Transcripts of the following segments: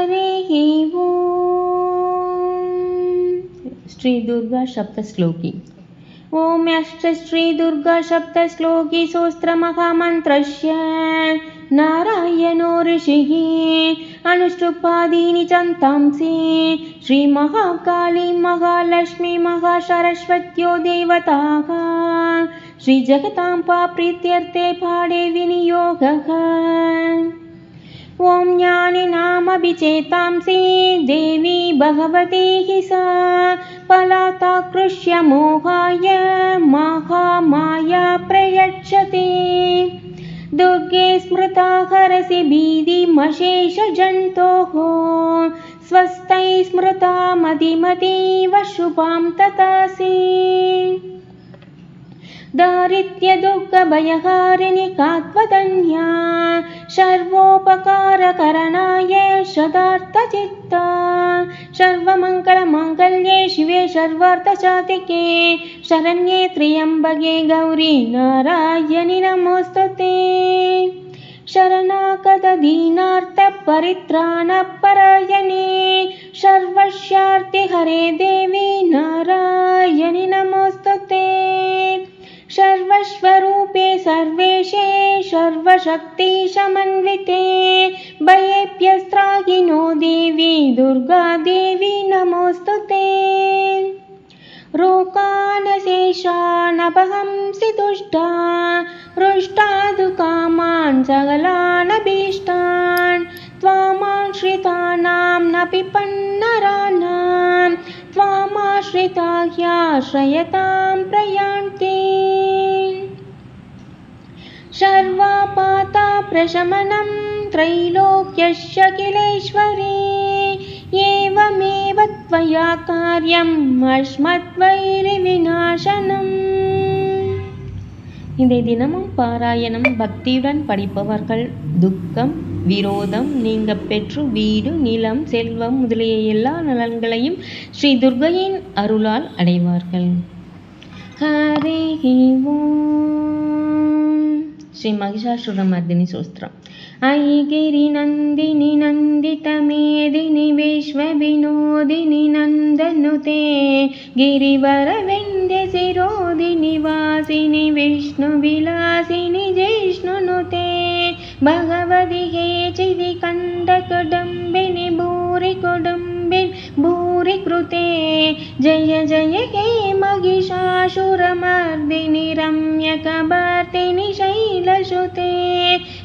हरेः श्रीदुर्गा सप्तश्लोकी ॐ अष्टश्रीदुर्गासप्तश्लोकी सोऽस्त्रमहामन्त्रस्य नारायणो ऋषिः अनुष्टुपादीनि चन्तांसि। श्रीमहाकाली महालक्ष्मी महासरस्वत्यो देवताः। श्रीजगताम्बा प्रीत्यर्थे पाडे विनियोगः। ॐ ज्ञानिनामभिचेतांसि देवी भगवती हि सा। पलाताकृष्य मोहाय महामाया प्रयच्छति। दुर्गे स्मृता हरसि भीतिमशेषजन्तोः स्वस्थै स्मृता मतिमतीव शुभां ततासि दारिद्र्यदुःखभयहारिणि कात्वदन्या सर्वोपकारकरणाय सदार्थचित्ता। सर्वमङ्गलमाङ्गल्ये शिवे सर्वार्थसाधिके। शरण्ये त्र्यम्बके गौरी नारायणि नमोऽस्तु ते शरणागतदीनार्थपरित्राणपरायणे सर्वस्यार्तिहरे देवी नारायणि नमोऽस्तु ते सर्वस्वरूपे सर्वेशे सर्वशक्तिसमन्विते भयेभ्यस्त्राहिनो देवी दुर्गादेवी नमोऽस्तु ते। रोकानशेषानपहंसि तुष्टा हृष्टादुकामान् सकलानभीष्टान् त्वामाश्रितानां न पिपन्नराणां त्वामाश्रिता ह्याश्रयतां प्रयान्ति सर्वापाताप्रशमनं त्रैलोक्यस्य किलेश्वरी एवमेव त्वया कार्यम् அஸ்மத்வைரிவிநாசனம் இதை தினமும் பாராயணம் பக்தியுடன் படிப்பவர்கள் துக்கம் விரோதம் நீங்க பெற்று வீடு நிலம் செல்வம் முதலிய எல்லா நலன்களையும் ஸ்ரீ துர்கையின் அருளால் அடைவார்கள் ஹரே ஓம் శ్రీ మహిషాసురమర్దిని సూత్రం. ఐగిరి నందిని నందిత మేదిని విశ్వ వినోదిని నందనుతే గిరివర వెందెసి రోదిని వాసిని విష్ణు విలాసిని జిష్ణునుతే భగవది హేచిది కందకుడుంబిని భూరి కుడుంబిని భూరి కృతే జయ జయ హే महिषासुरमर्दिनि रम्यकभर्तिनि शैलसुते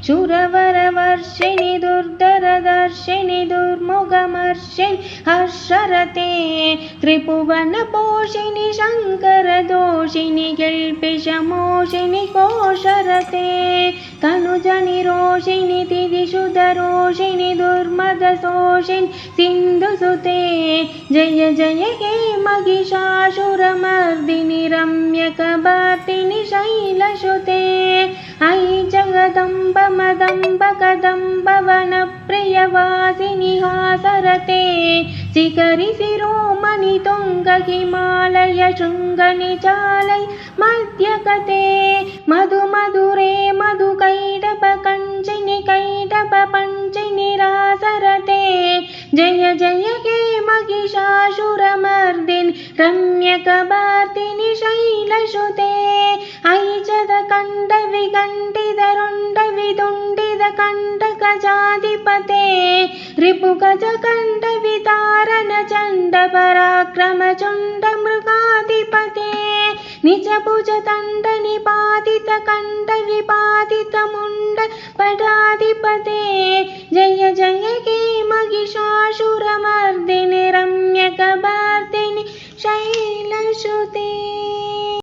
सुरवरवर्षिणि दुर्धरदर्शिनि दुर्मुखमर्षिन् हर्षरते त्रिभुवनपोषिणि शङ्करदोषिनि किल्पिषमोषिनि कोशरते तनुजनिरोषिणि तिदिशुधरोषिणि दुर्मदशोषिन् सिन्धुसुते जय जय हे महिषासुरमर्दिनि रम्यकभातिनि शैलसुते अयि जगदम्ब शृङ्गनिचालै मध्यकते मधु मधुरे मधु कैटप कञ्चिनि कैटप जय जय हे महिषासुरमर्दिन् रम्यकभार्तिनि शैलसुते ऐचदकण्डविगण्डितरुण्डविदुण्डितकण्टकजाधिपते रिपुगजकण्डवितारणचण्डपराक्रमचण्डमृगाधिपते निजभुजदण्डनिपातितकण्डविपातितमुण्ड पटाधिपते जय जय